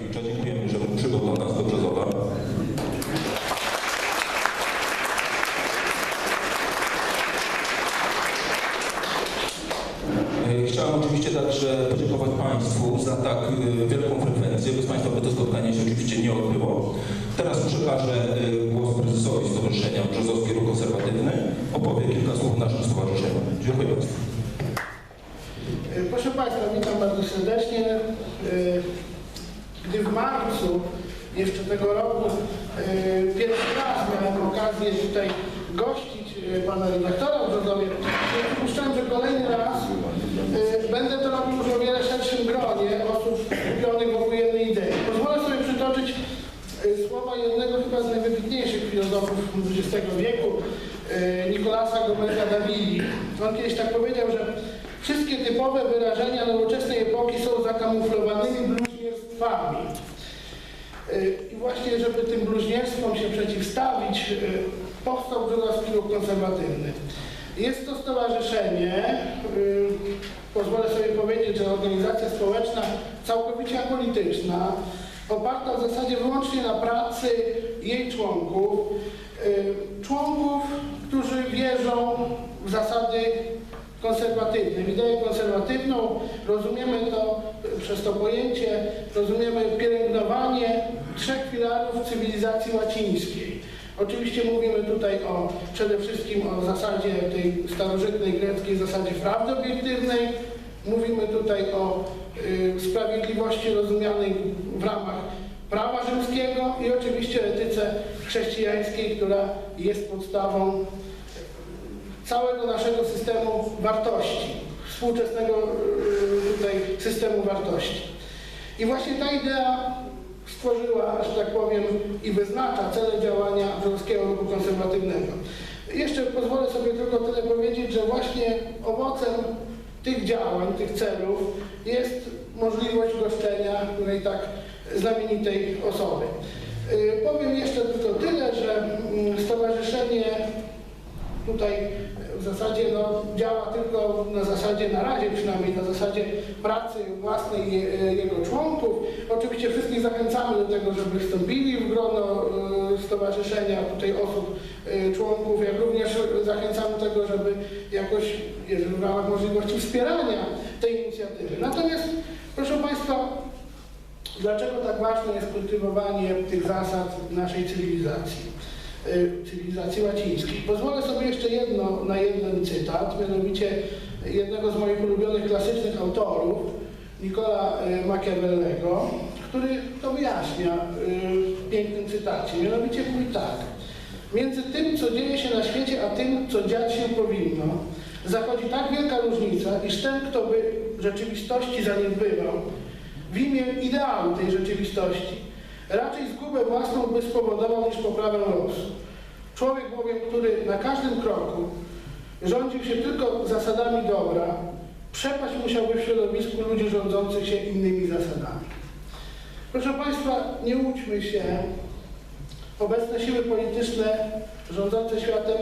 Staskiewicza. Dziękujemy, że do nas do Brzozowa. E, Chciałem oczywiście także podziękować Państwu za tak e, wielką frekwencję. Bez Państwa by to spotkanie się oczywiście nie odbyło. Teraz przekażę e, głos prezesowi Stowarzyszenia Brzozowski Ruch Konserwatywny. Opowie kilka słów o naszym stowarzyszeniu. Dziękuję bardzo. E, Proszę Państwa, witam bardzo serdecznie. E, Gdy w marcu jeszcze tego roku e, pierwszy raz miałem okazję tutaj gościć e, pana redaktora w Brzozowie, nie przypuszczałem, że kolejny raz e, będę to robił już o wiele szerszym gronie osób skupionych wokół jednej idei. Pozwolę sobie przytoczyć słowa jednego chyba z najwybitniejszych filozofów XX wieku, Nicolasa Gomeza Davidi. On kiedyś tak powiedział, że wszystkie typowe wyrażenia nowoczesnej epoki są zakamuflowanymi bluźnierstwami. Y, I właśnie, żeby tym bluźnierstwom się przeciwstawić, y, powstał Brzozowski Ruch Konserwatywny. Jest to stowarzyszenie, y, pozwolę sobie powiedzieć, że organizacja społeczna całkowicie apolityczna, oparta w zasadzie wyłącznie na pracy jej członków, członków, którzy wierzą w zasady konserwatywne. Ideę konserwatywną rozumiemy to przez to pojęcie, rozumiemy pielęgnowanie trzech filarów cywilizacji łacińskiej. Oczywiście mówimy tutaj o, przede wszystkim o zasadzie tej starożytnej greckiej zasadzie prawdy obiektywnej. Mówimy tutaj o y, sprawiedliwości rozumianej w ramach prawa rzymskiego i oczywiście etyce chrześcijańskiej, która jest podstawą całego naszego systemu wartości, współczesnego y, tutaj systemu wartości. I właśnie ta idea stworzyła, że tak powiem, i wyznacza cele działania Wrocławskiego Ruchu Konserwatywnego. Jeszcze pozwolę sobie tylko tyle powiedzieć, że właśnie owocem tych działań, tych celów jest możliwość goszczenia tutaj tak znamienitej osoby. Y, Powiem jeszcze tylko tyle, że mm, stowarzyszenie tutaj w zasadzie no, działa tylko na zasadzie, na razie przynajmniej, na zasadzie pracy własnej je, jego członków. Oczywiście wszystkich zachęcamy do tego, żeby wstąpili w grono y, stowarzyszenia, tutaj osób, y, członków, jak również zachęcamy do tego, żeby jakoś, jeżeli w ramach możliwości wspierania tej inicjatywy. Natomiast, proszę Państwa, dlaczego tak ważne jest kultywowanie tych zasad naszej cywilizacji? Y, cywilizacji łacińskiej. Pozwolę sobie jeszcze jedno, na jeden cytat, mianowicie jednego z moich ulubionych klasycznych autorów, Nicola y, Machiavellego, który to wyjaśnia y, w pięknym cytacie. Mianowicie mówi tak. Między tym, co dzieje się na świecie, a tym, co dziać się powinno, zachodzi tak wielka różnica, iż ten, kto by rzeczywistości zaniedbywał, w imię ideału tej rzeczywistości, raczej zgubę własną by spowodował niż poprawę losu. Człowiek bowiem, który na każdym kroku rządził się tylko zasadami dobra, przepaść musiałby w środowisku ludzi rządzących się innymi zasadami. Proszę Państwa, nie łudźmy się. Obecne siły polityczne rządzące światem,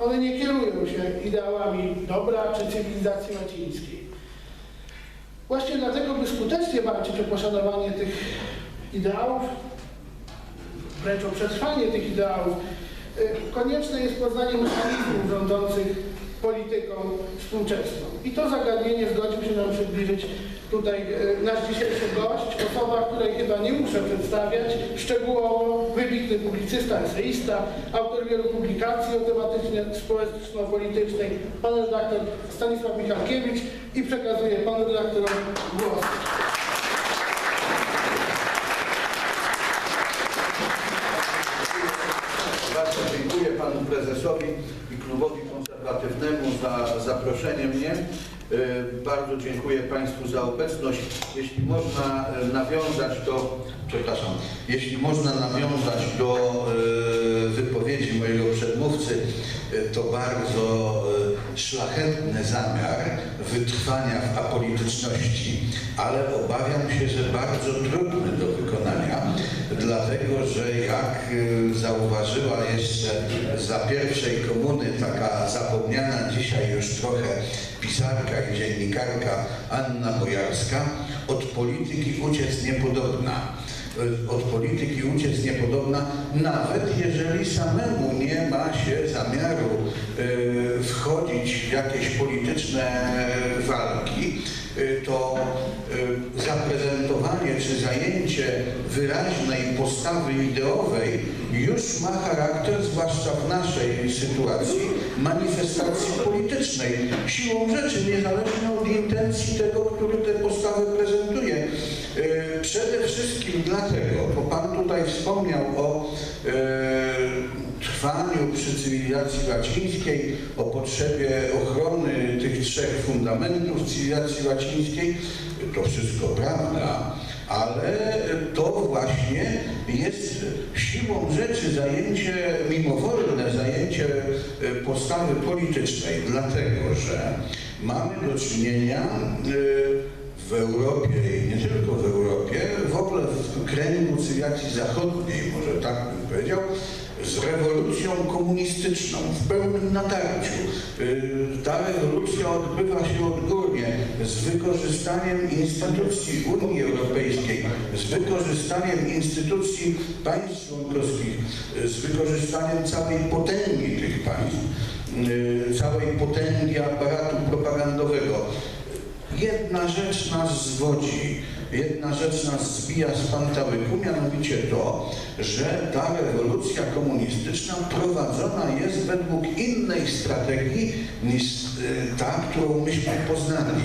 one nie kierują się ideałami dobra czy cywilizacji łacińskiej. Właśnie dlatego, by skutecznie walczyć o poszanowanie tych ideałów, wręcz o przetrwanie tych ideałów, y, konieczne jest poznanie mechanizmów rządzących polityką współczesną. I to zagadnienie zgodził się nam przybliżyć tutaj y, nasz dzisiejszy gość, osoba, której chyba nie muszę przedstawiać, szczegółowo wybitny publicysta, eseista, autor wielu publikacji o tematyce społeczno-politycznej, pan redaktor Stanisław Michalkiewicz i przekazuję panu redaktorowi głos. Bardzo dziękuję panu prezesowi i klubowi konserwatywnemu za zaproszenie mnie. E, Bardzo dziękuję państwu za obecność. Jeśli można e, nawiązać do, przepraszam, jeśli można nawiązać do e, wypowiedzi mojego przedmówcy, to bardzo szlachetny zamiar wytrwania w apolityczności, ale obawiam się, że bardzo trudny do wykonania, dlatego że jak y, zauważyła jeszcze za pierwszej komuny taka ta zapomniana dzisiaj już trochę pisarka i dziennikarka Anna Bojarska, od polityki uciec niepodobna. Od polityki uciec niepodobna, nawet jeżeli samemu nie ma się zamiaru e, wchodzić w jakieś polityczne walki, e, to e, zaprezentowanie czy zajęcie wyraźnej postawy ideowej już ma charakter, zwłaszcza w naszej sytuacji, manifestacji politycznej. Siłą rzeczy, niezależnie od intencji tego, który tę postawę prezentuje. E, Przede wszystkim dlatego, bo Pan tutaj wspomniał o e, trwaniu przy cywilizacji łacińskiej, o potrzebie ochrony tych trzech fundamentów cywilizacji łacińskiej. To wszystko prawda, ale to właśnie jest siłą rzeczy zajęcie, mimowolne zajęcie e, postawy politycznej, dlatego że mamy do czynienia w Europie i nie tylko w Europie, w ogóle w kręgu cywilizacji zachodniej, może tak bym powiedział, z rewolucją komunistyczną w pełnym natarciu. Y, Ta rewolucja odbywa się odgórnie z wykorzystaniem instytucji Unii Europejskiej, z wykorzystaniem instytucji państw członkowskich, y, z wykorzystaniem całej potęgi tych państw, y, całej potęgi aparatu propagandowego. Jedna rzecz nas zwodzi, jedna rzecz nas zbija z pantałyku, mianowicie to, że ta rewolucja komunistyczna prowadzona jest według innej strategii niż y, ta, którą myśmy poznali.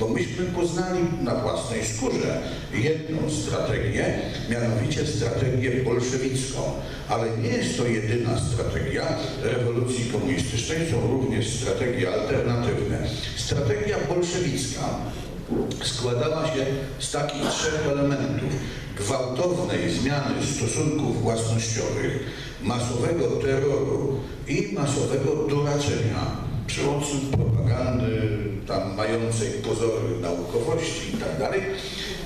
Bo myśmy poznali na własnej skórze jedną strategię, mianowicie strategię bolszewicką. Ale nie jest to jedyna strategia rewolucji komunistycznej, są również strategie alternatywne. Strategia bolszewicka składała się z takich trzech elementów. Gwałtownej zmiany stosunków własnościowych, masowego terroru i masowego doraczenia przy propagandy tam mającej pozory naukowości i tak dalej.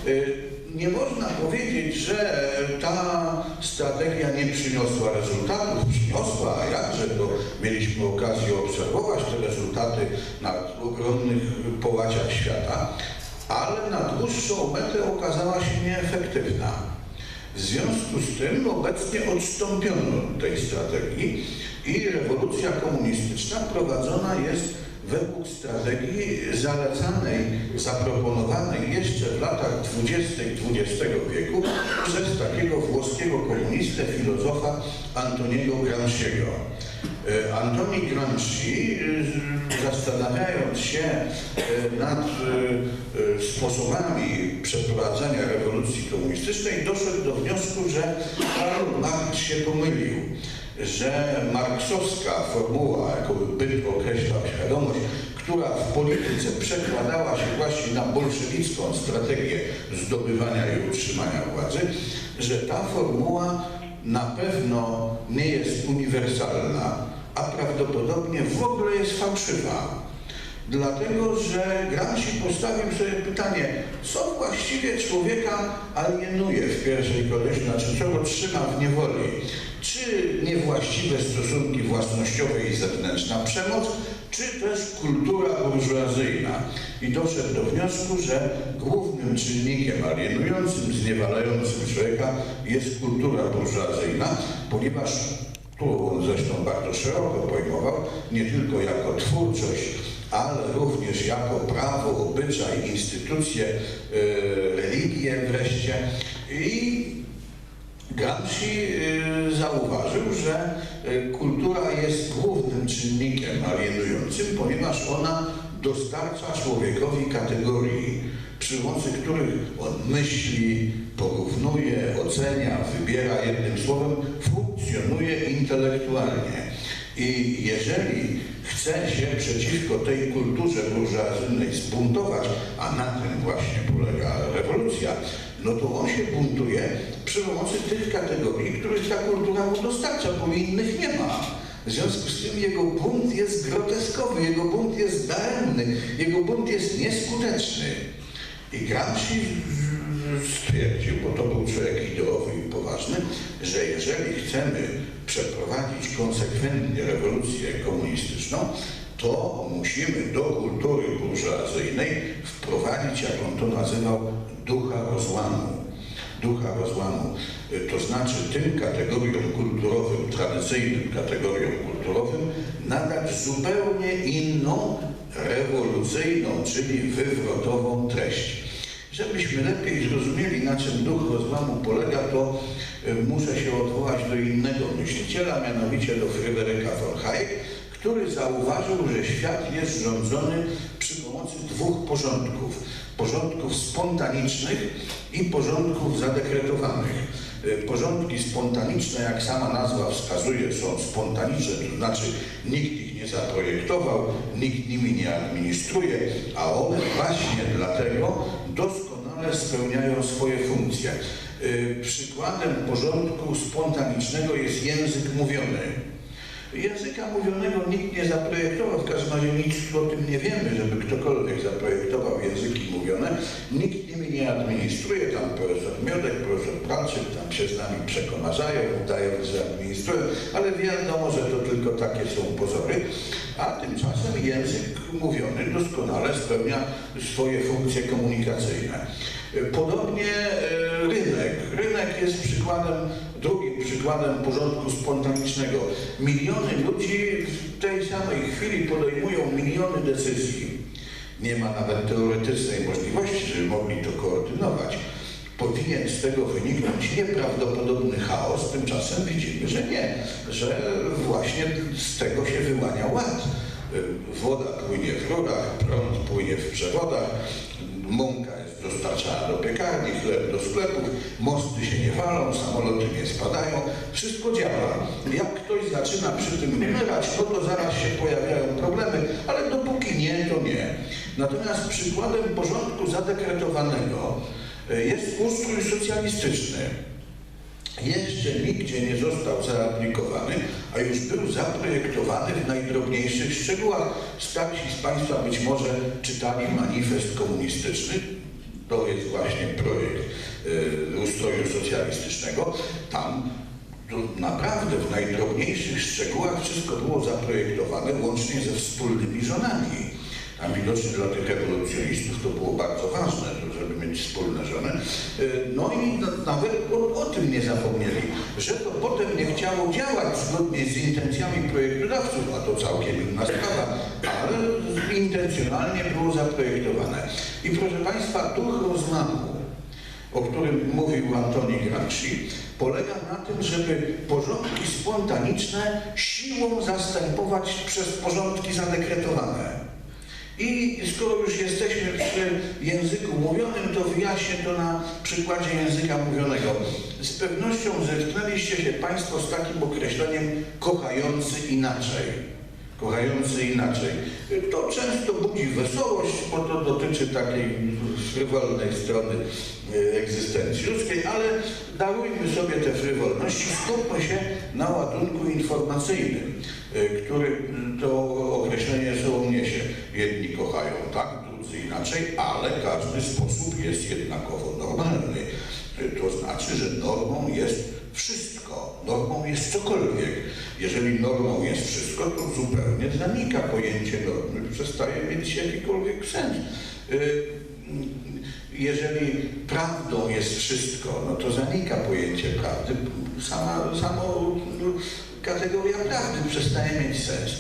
Y, Nie można powiedzieć, że ta strategia nie przyniosła rezultatów. Przyniosła, a jakże, to mieliśmy okazję obserwować te rezultaty na ogromnych połaciach świata, ale na dłuższą metę okazała się nieefektywna. W związku z tym obecnie odstąpiono od tej strategii i rewolucja komunistyczna prowadzona jest według strategii zalecanej, zaproponowanej jeszcze w latach 20. XX wieku przez takiego włoskiego komunistę, filozofa Antoniego Gramsciego. E, Antoni Gramsci, e, zastanawiając się e, nad sposobami przeprowadzania rewolucji komunistycznej, doszedł do wniosku, że Karl Marx się pomylił że marksowska formuła, jaką byt określał świadomość, która w polityce przekładała się właśnie na bolszewicką strategię zdobywania i utrzymania władzy, że ta formuła na pewno nie jest uniwersalna, a prawdopodobnie w ogóle jest fałszywa. Dlatego, że Gramsci postawił sobie pytanie, co właściwie człowieka alienuje w pierwszej kolejności, znaczy co go trzyma w niewoli. Czy niewłaściwe stosunki własnościowe i zewnętrzna przemoc, czy też kultura burżuazyjna. I doszedł do wniosku, że głównym czynnikiem alienującym, zniewalającym człowieka jest kultura burżuazyjna, ponieważ którą on zresztą bardzo szeroko pojmował, nie tylko jako twórczość, ale również jako prawo, obyczaj, instytucje, e, religię wreszcie. I Gramsci y, zauważył, że y, kultura jest głównym czynnikiem alienującym, ponieważ ona dostarcza człowiekowi kategorii, przy pomocy których on myśli, porównuje, ocenia, wybiera, jednym słowem funkcjonuje intelektualnie. I jeżeli chce się przeciwko tej kulturze burżuazyjnej zbuntować, a na tym właśnie polega rewolucja, no to on się buntuje przy pomocy tych kategorii, których ta kultura mu dostarcza, bo innych nie ma. W związku z tym jego bunt jest groteskowy, jego bunt jest daremny, jego bunt jest nieskuteczny. I Gramsci stwierdził, bo to był człowiek ideowy i poważny, że jeżeli chcemy przeprowadzić konsekwentnie rewolucję komunistyczną, to musimy do kultury burżuazyjnej wprowadzić, jak on to nazywał, ducha rozłamu. Ducha rozłamu. To znaczy tym kategoriom kulturowym, tradycyjnym kategoriom kulturowym nadać zupełnie inną, rewolucyjną, czyli wywrotową treść. Żebyśmy lepiej zrozumieli, na czym duch rozłamu polega, to e, muszę się odwołać do innego myśliciela, mianowicie do Fryderyka von Hayek, który zauważył, że świat jest rządzony przy pomocy dwóch porządków. Porządków spontanicznych i porządków zadekretowanych. E, Porządki spontaniczne, jak sama nazwa wskazuje, są spontaniczne, to znaczy nikt ich nie zaprojektował, nikt nimi nie administruje, a one właśnie dlatego doskonale spełniają swoje funkcje. E, Przykładem porządku spontanicznego jest język mówiony. Języka mówionego nikt nie zaprojektował, w każdym razie nic o tym nie wiemy, żeby ktokolwiek zaprojektował języki mówione. Nikt nimi nie administruje, tam profesor Miodek, profesor Pralczyk tam się z nami przekomarzają, udając, że administrują, ale wiadomo, że to tylko takie są pozory, a tymczasem język mówiony doskonale spełnia swoje funkcje komunikacyjne. Podobnie e, rynek. Rynek jest przykładem, drugim przykładem porządku spontanicznego. Miliony ludzi w tej samej chwili podejmują miliony decyzji. Nie ma nawet teoretycznej możliwości, żeby mogli to koordynować. Powinien z tego wyniknąć nieprawdopodobny chaos, tymczasem widzimy, że nie, że właśnie z tego się wyłania ład. Woda płynie w rurach, prąd płynie w przewodach, mąka jest dostarczana do piekarni, chleb do sklepów, mosty się nie walą, samoloty nie spadają, wszystko działa. Jak ktoś zaczyna przy tym umierać, no to zaraz się pojawiają problemy, ale dopóki nie, to nie. Natomiast przykładem porządku zadekretowanego e, jest ustrój socjalistyczny jeszcze nigdzie nie został zaaplikowany, a już był zaprojektowany w najdrobniejszych szczegółach. Starsi z Państwa być może czytali manifest komunistyczny. To jest właśnie projekt y, ustroju socjalistycznego. Tam to naprawdę w najdrobniejszych szczegółach wszystko było zaprojektowane łącznie ze wspólnymi żonami. A widocznie dla tych rewolucjonistów to było bardzo ważne, żeby mieć wspólne żony. Y, No i na- nawet o, o tym nie zapomnieli, że to potem chciało działać zgodnie z intencjami projektodawców, a to całkiem inna sprawa, ale intencjonalnie było zaprojektowane. I proszę Państwa, duch rozmachu, o którym mówił Antoni Gramsci, polega na tym, żeby porządki spontaniczne siłą zastępować przez porządki zadekretowane. I skoro już jesteśmy przy języku mówionym, to wyjaśnię to na przykładzie języka mówionego. Z pewnością zetknęliście się Państwo z takim określeniem kochający inaczej. Kochający inaczej. To często budzi wesołość, bo to dotyczy takiej frywolnej strony e, egzystencji ludzkiej, ale darujmy sobie te frywolności, skupmy się na ładunku informacyjnym, e, który to określenie sobą niesie. Jedni kochają tak, drudzy inaczej, ale każdy sposób jest jednakowo normalny. To znaczy, że normą jest wszystko. Normą jest cokolwiek. Jeżeli normą jest wszystko, to zupełnie zanika pojęcie normy, przestaje mieć jakikolwiek sens. Y, Jeżeli prawdą jest wszystko, no to zanika pojęcie prawdy. Sama, samo no, kategoria prawdy przestaje mieć sens.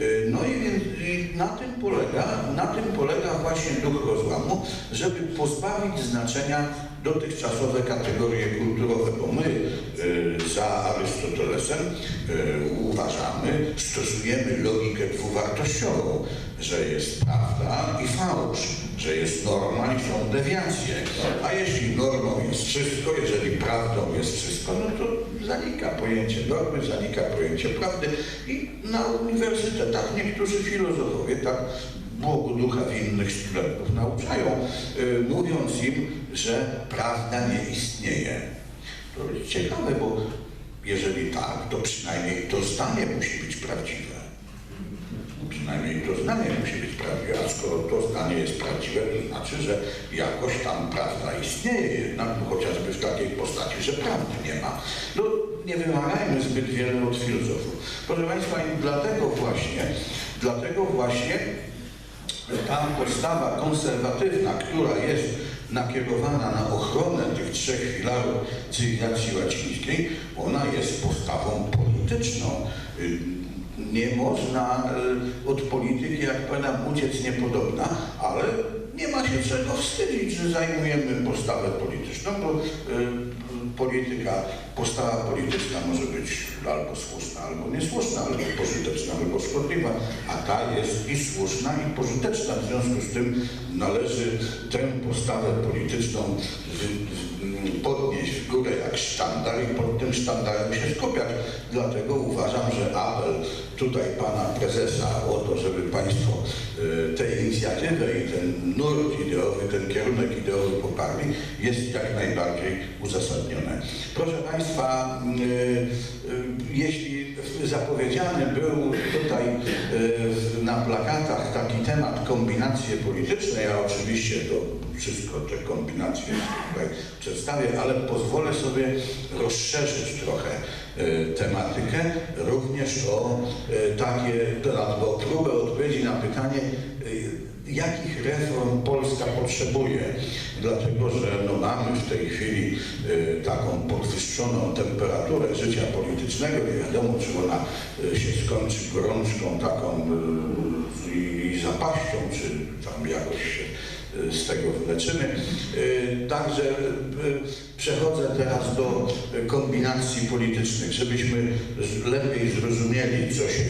Y, No i na tym polega, na tym polega właśnie duch rozłamu, żeby pozbawić znaczenia dotychczasowe kategorie kulturowe, bo my y, za Arystotelesem y, uważamy, stosujemy logikę dwuwartościową, że jest prawda i fałsz, że jest norma i są dewiacje. A jeśli normą jest wszystko, jeżeli prawdą jest wszystko, no to zanika pojęcie normy, zanika pojęcie prawdy i na uniwersytetach niektórzy filozofowie tak Bogu ducha winnych studentów nauczają, y, mówiąc im, że prawda nie istnieje. To jest ciekawe, bo jeżeli tak, to przynajmniej to zdanie musi być prawdziwe. Przynajmniej to zdanie musi być prawdziwe, a skoro to zdanie jest prawdziwe, to znaczy, że jakoś tam prawda istnieje jednak, chociażby w takiej postaci, że prawdy nie ma. No, nie wymagajmy zbyt wiele od filozofów. Proszę Państwa, i dlatego właśnie, dlatego właśnie ta postawa konserwatywna, która jest nakierowana na ochronę tych trzech filarów cywilizacji łacińskiej, ona jest postawą polityczną. Y, Nie można y, od polityki, jak powiadam, uciec niepodobna, ale nie ma się czego wstydzić, że zajmujemy postawę polityczną, bo y, polityka, postawa polityczna może być albo słuszna, albo niesłuszna, albo pożyteczna, albo szkodliwa, a ta jest i słuszna, i pożyteczna. W związku z tym należy tę postawę polityczną podnieść w górę jak sztandar i pod tym sztandarem się skupiać. Dlatego uważam, że apel tutaj pana prezesa o to, żeby państwo y, tę inicjatywę i ten nurt ideowy, ten kierunek ideowy poparli, jest jak najbardziej uzasadnione. Proszę państwa, y, y, jeśli zapowiedziany był tutaj na plakatach taki temat kombinacje polityczne, ja oczywiście to wszystko te kombinacje tutaj przedstawię, ale pozwolę sobie rozszerzyć trochę y, tematykę również o y, takie, albo próbę odpowiedzi na pytanie, y, jakich reform Polska potrzebuje. Dlatego, że no, mamy w tej chwili taką podwyższoną temperaturę życia politycznego. Nie wiadomo, czy ona się skończy gorączką taką i, zapaścią, czy tam jakoś się z tego wyleczymy. Y, Także y, przechodzę teraz do y, kombinacji politycznych. Żebyśmy lepiej zrozumieli, co się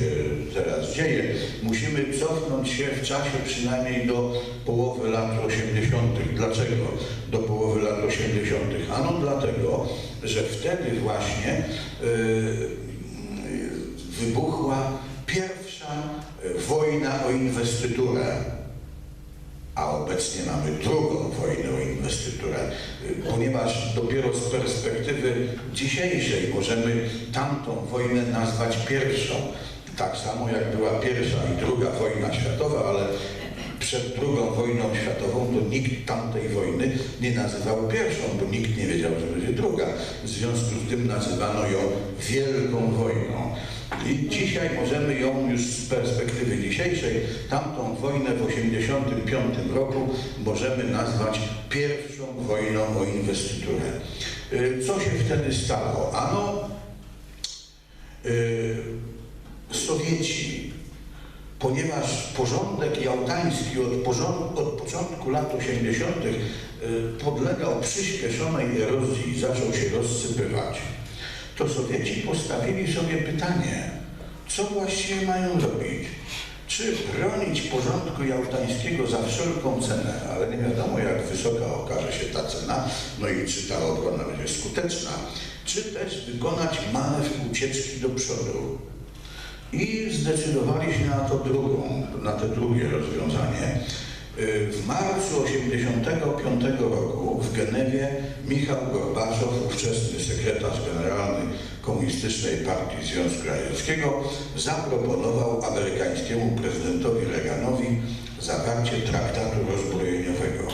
teraz dzieje, musimy cofnąć się w czasie przynajmniej do połowy lat 80. Dlaczego do połowy lat 80.? Ano dlatego, że wtedy właśnie y, y, wybuchła pierwsza y, wojna o inwestyturę a obecnie mamy drugą wojnę y, ponieważ dopiero z perspektywy dzisiejszej możemy tamtą wojnę nazwać pierwszą. Tak samo jak była pierwsza i druga wojna światowa, ale przed drugą wojną światową to nikt tamtej wojny nie nazywał pierwszą, bo nikt nie wiedział, że będzie druga. W związku z tym nazywano ją Wielką Wojną. I dzisiaj możemy ją już z perspektywy dzisiejszej, tamtą wojnę w 1985 roku możemy nazwać pierwszą wojną o inwestyturę. Y, Co się wtedy stało? Ano, y, Sowieci, ponieważ porządek jałtański od, porząd, od początku lat 80. y, podlegał przyspieszonej erozji i zaczął się rozsypywać, to Sowieci postawili sobie pytanie, co właściwie mają robić? Czy bronić porządku jałtańskiego za wszelką cenę, ale nie wiadomo jak wysoka okaże się ta cena, no i czy ta obrona będzie skuteczna, czy też wykonać manewr ucieczki do przodu. I zdecydowali się na to drugą, na te drugie rozwiązanie. Y, W marcu 1985 roku w Genewie Michał Gorbaczow, ówczesny sekretarz generalny Komunistycznej Partii Związku Radzieckiego, zaproponował amerykańskiemu prezydentowi Reaganowi zawarcie traktatu rozbrojeniowego.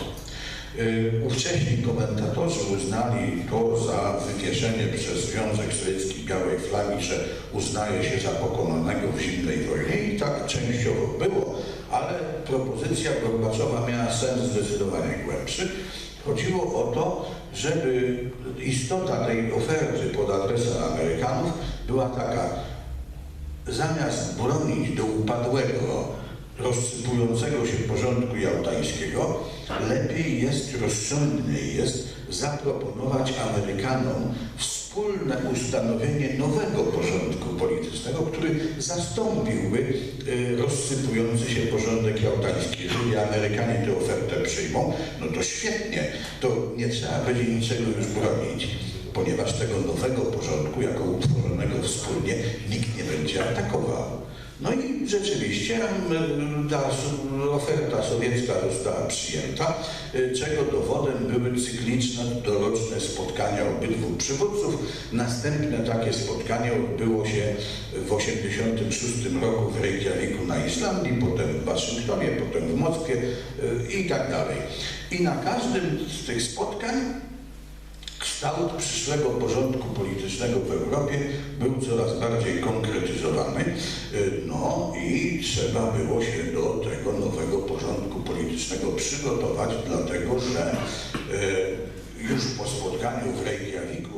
Y, Ówcześni komentatorzy uznali to za wywieszenie przez Związek Sowiecki białej flagi, że uznaje się za pokonanego w zimnej wojnie i tak częściowo było, ale propozycja Gorbaczowa miała sens zdecydowanie głębszy. Chodziło o to, żeby istota tej oferty pod adresem Amerykanów była taka, zamiast bronić do upadłego, rozsypującego się porządku jałtańskiego, lepiej jest, rozsądniej jest zaproponować Amerykanom wspólne ustanowienie nowego porządku politycznego, który zastąpiłby y, rozsypujący się porządek jałtański. Jeżeli Amerykanie tę ofertę przyjmą, no to świetnie, to nie trzeba będzie niczego już bronić ponieważ tego nowego porządku, jako utworzonego wspólnie, nikt nie będzie atakował. No i rzeczywiście ta oferta sowiecka została przyjęta, y, czego dowodem były cykliczne, doroczne spotkania obydwu przywódców. Następne takie spotkanie odbyło się w 1986 roku w Reykjaviku na Islandii, potem w Waszyngtonie, potem w Moskwie y, i tak dalej. I na każdym z tych spotkań kształt przyszłego porządku politycznego w Europie był coraz bardziej konkretyzowany, y, no i trzeba było się do tego nowego porządku politycznego przygotować, dlatego że y, już po spotkaniu w Reykjaviku